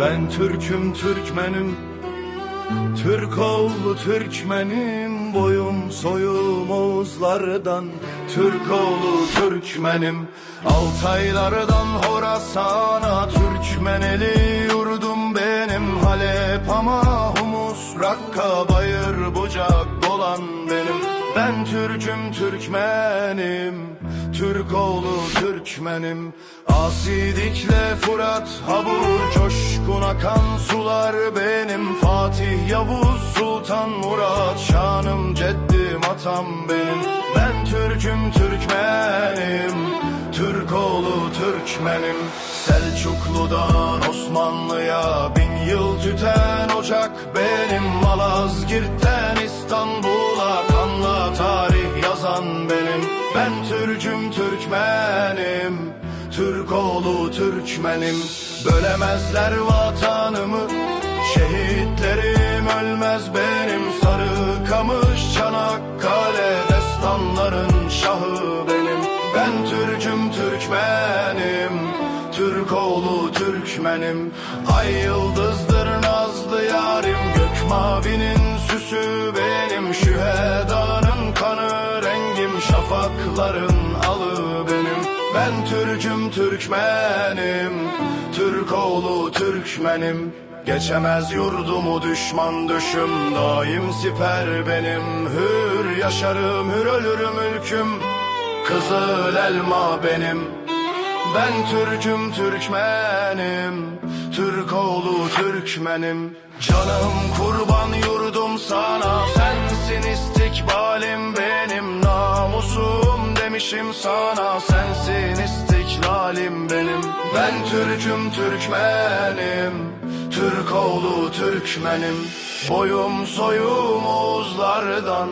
Ben Türk'üm Türkmenim. Türk oğlu Türkmenim. Boyum soyum Oğuzlardan. Türk oğlu Türkmenim. Altaylardan Horasan'a Türkmeneli yurdum benim. Halep ama Humus Rakka Bayır Ben Türk'üm Türkmenim Türk oğlu Türkmenim. Asidikle Fırat Habur Coşkun akan sular benim. Fatih Yavuz Sultan Murat Şanım ceddim atam benim. Ben Türk'üm Türkmenim Türk oğlu Türkmenim. Selçuklu'dan Osmanlı'ya bin yıl tüten ocak benim. Malazgirt'ten İstanbul'a kanla tarih yazan benim Ben Türk'üm Türkmenim. Türk oğlu Türkmenim. Bölemezler vatanımı Şehitlerim ölmez benim. Sarı kamış Çanakkale Destanların şahı benim. Ben Türk'üm Türkmenim. Türk oğlu Türkmenim. Ay yıldızdır nazlı yarim. Gök mavinin süsü Şafakların alı benim. Ben Türk'üm Türkmenim. Türk oğlu Türkmenim. Geçemez yurdumu düşman düşüm. Daim siper benim. Hür yaşarım hür ölürüm ülküm. Kızıl elma benim. Ben Türk'üm Türkmenim. Türk oğlu Türkmenim. Canım kurban Demişim sana Sensin istiklalim benim. Ben Türk'üm Türkmenim. Türk oğlu Türkmenim. Boyum soyum Oğuzlardan.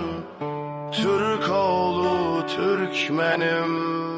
Türk oğlu Türkmenim